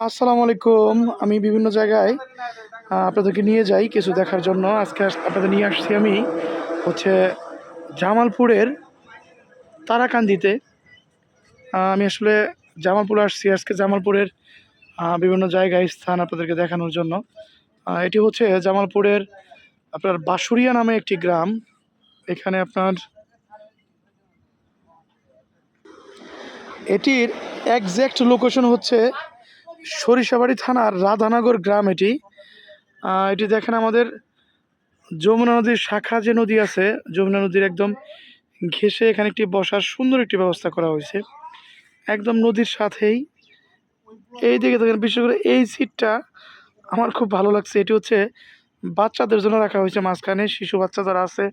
আসসালামু আলাইকুম। আমি বিভিন্ন জায়গায় আপনাদেরকে নিয়ে যাই কিছু দেখার জন্য। আজকে আপনাদের নিয়ে আসছি আমি হচ্ছে জামালপুরের তারাকান্দিতে। আমি আসলে জামালপুর আসছি আজকে জামালপুরের বিভিন্ন জায়গায় স্থান আপনাদেরকে দেখানোর জন্য। এটি হচ্ছে জামালপুরের আপনার বাসুরিয়া নামে একটি গ্রাম। এখানে আপনার এটির একজ্যাক্ট লোকেশন হচ্ছে সরিষাবাড়ি থানার রাধানগর গ্রাম এটি। এটি দেখেন আমাদের যমুনা নদীর শাখা যে নদী আছে, যমুনা নদীর একদম ঘেসে এখানে একটি বসার সুন্দর একটি ব্যবস্থা করা হয়েছে। একদম নদীর সাথেই। এই দিকে দেখেন, বিশেষ করে এই সিটটা আমার খুব ভালো লাগছে। এটি হচ্ছে বাচ্চাদের জন্য রাখা হয়েছে মাঝখানে, শিশু বাচ্চা যারা আছে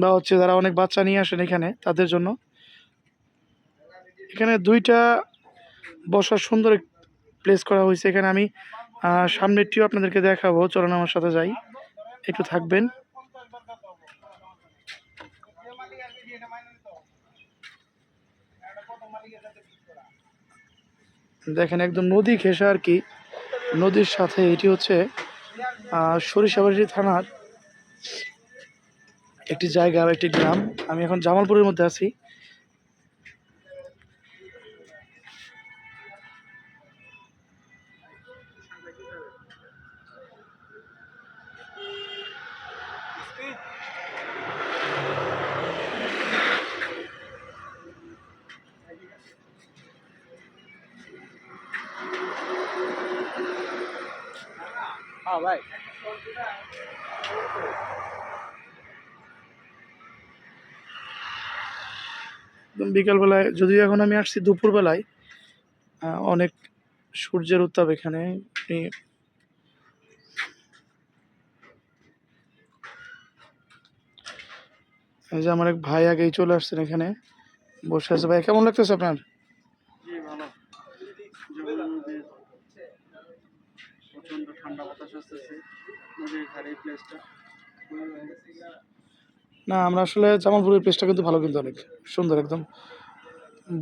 বা হচ্ছে যারা অনেক বাচ্চা নিয়ে আসেন এখানে, তাদের জন্য। এখানে দুইটা বসার সুন্দর প্লেস করা হয়েছে। এখানে আমি সামনেরটিও আপনাদেরকে দেখাবো। চলুন আমার সাথে যাই। একটু থাকবেন। দেখেন, একদম নদী ঘেঁষা আর কি। নদীর সাথে এটি হচ্ছে সরিষাবাড়ি থানার একটি জায়গা একটি গ্রাম। আমি এখন জামালপুরের মধ্যে আছি। হ্যাঁ ভাই একদম বিকালবেলায় যদিও এখন আমি আসছি দুপুরবেলায় অনেক সূর্যের উত্তাপ এখানে। এই যে আমার এক ভাই আগেই চলে আসছেন এখানে। বসে আছে ভাই কেমন লাগতেছে আপনার? প্রচণ্ড ঠান্ডা বাতাস আসতেছে। নদীর ধারে এই প্লেসটা না, আমরা আসলে জামালপুরের প্লেসটা কিন্তু ভালো কিন্তু অনেক। সুন্দর একদম।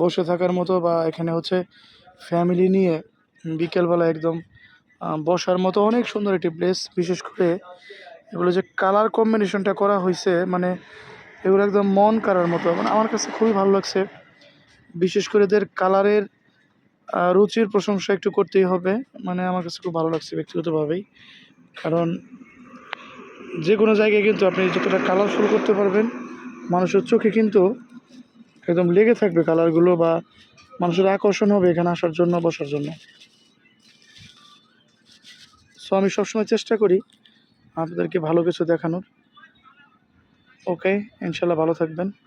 বসে থাকার মতো বা এখানে হচ্ছে ফ্যামিলি নিয়ে বিকেলবেলা একদম বসার মতো অনেক সুন্দর একটি প্লেস বিশেষ করে এগুলো যে কালার কম্বিনেশনটা করা হয়েছে মানে এগুলো একদম মন কাড়ার মতো। মানে আমার কাছে খুবই ভালো লাগছে। বিশেষ করে এদের কালারের রুচির প্রশংসা একটু করতেই হবে। মানে আমার কাছে খুব ভালো লাগছে ব্যক্তিগতভাবেই। কারণ যে কোনো জায়গায় কিন্তু আপনি যতটা কালারফুল করতে পারবেন, মানুষের চোখে কিন্তু একদম লেগে থাকবে কালারগুলো বা মানুষের আকর্ষণ হবে এখানে আসার জন্য, বসার জন্য। সো আমি সবসময় চেষ্টা করি আপনাদেরকে ভালো কিছু দেখানোর। ওকে ইনশাল্লাহ ভালো থাকবেন।